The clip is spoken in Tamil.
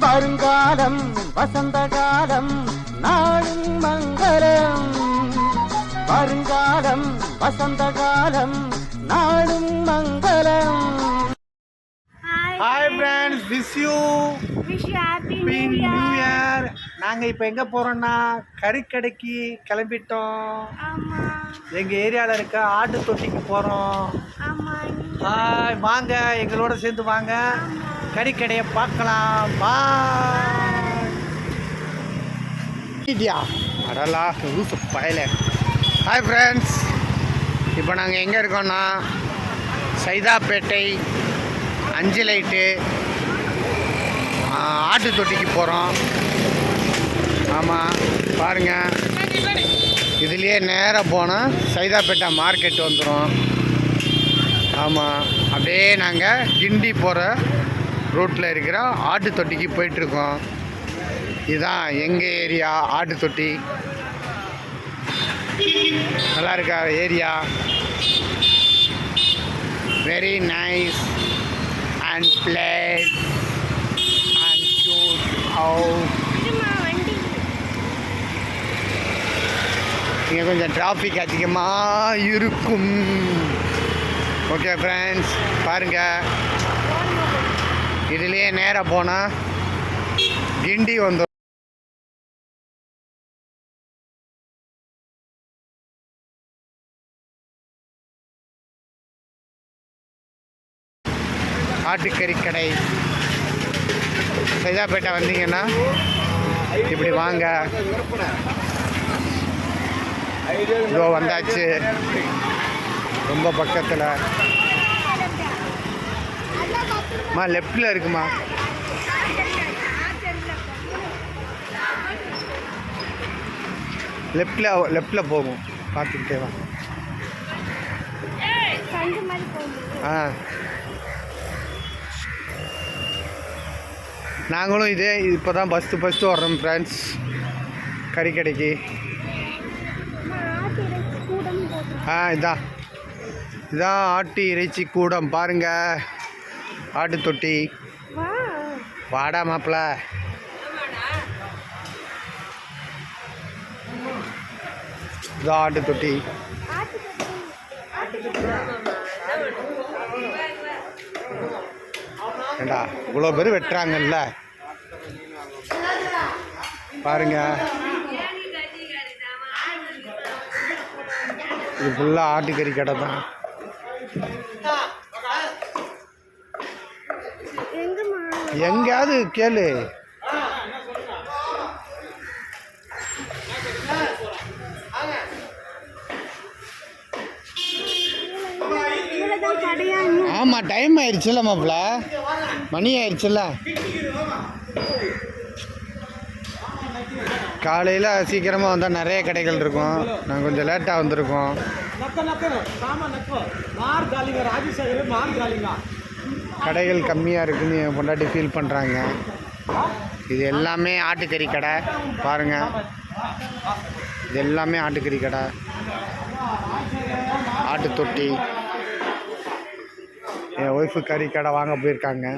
வருங்காலம் வசந்த காலம் நாளும் மங்களம். வருங்காலம் வசந்த காலம் நாளும் மங்களம் hi friends wish you wish happy new year நாங்கள் இப்போ எங்கே போகிறோன்னா கறிக்கடைக்கு கிளம்பிட்டோம். ஆமா. எங்கள் ஏரியாவில் இருக்க ஆட்டு தொட்டிக்கு போகிறோம் ஆமா. ஹாய் வாங்க. எங்களோட சேர்ந்து வாங்க. கறிக்கடையை பார்க்கலாம். பாய்டியா அடலா லூசு பயல. ஹாய் ஃப்ரெண்ட்ஸ் இப்போ நாங்கள் எங்கே இருக்கோம்னா சைதாப்பேட்டை அஞ்சு லைட்டு ஆட்டு தொட்டிக்கு போகிறோம் ஆமாம் பாருங்கள் இதுலேயே நேராக போனால் சைதாப்பேட்டை மார்க்கெட் வந்துடும் ஆமாம் அப்படியே நாங்கள் கிண்டி போகிற ரோட்டில் இருக்கிற ஆட்டு தொட்டிக்கு போயிட்டுருக்கோம். இதுதான் எங்கள் ஏரியா ஆட்டு தொட்டி. நல்லா இருக்கா area? Very nice and plate and cute how இருமா வண்டி. இங்கே கொஞ்சம் டிராஃபிக் அதிகமாக இருக்கும். ஓகே ஃப்ரெண்ட்ஸ் பாருங்கள் இதுலேயே நேராக போனால் கிண்டி வந்துடும் ஆட்டுக்கறி கடை. சைதாப்பேட்டை வந்தீங்கன்னா இப்படி வாங்க. இதோ வந்தாச்சு. ரொம்ப பக்கத்தில். அம்மா லெஃப்டில் இருக்குமா? லெஃப்டில் லெஃப்டில் போகும். பார்த்துக்கிட்டே வா. ஆ. நாங்களும் இதே இப்போ தான் ஃபஸ்ட்டு ஃபஸ்ட்டு வர்றோம் ஃப்ரெண்ட்ஸ் கறிக்கடைக்கு ஆ இதான் இதான் ஆட்டு இறைச்சி கூடம் பாருங்கள் ஆட்டு தொட்டி வாடா மாப்பிள. இதான் ஆட்டு தொட்டி ஏண்டா இவ்வளோ பேர் வெட்டுறாங்கல்ல? பாருங்க. இது ஃபுல்லாக ஆட்டுக்கறி கடை தான் எங்கேயாவது கேளு. ஆமாம் டைம் ஆயிடுச்சுல்ல மாப்பிள? மணி ஆயிடுச்சுல்ல காலையில் சீக்கிரமாக வந்தால் நிறைய கடைகள் இருக்கும். நாங்கள் கொஞ்சம் லேட்டாக வந்திருக்கோம். கடைகள் கம்மியாக இருக்குன்னு என் பொண்டாட்டி ஃபீல் பண்ணுறாங்க இது எல்லாமே ஆட்டுக்கறி கடை. பாருங்கள் இது எல்லாமே ஆட்டுக்கறி கடை. ஆட்டு தொட்டி. என் ஒய்ஃபு கறி கடை வாங்க போயிருக்காங்க.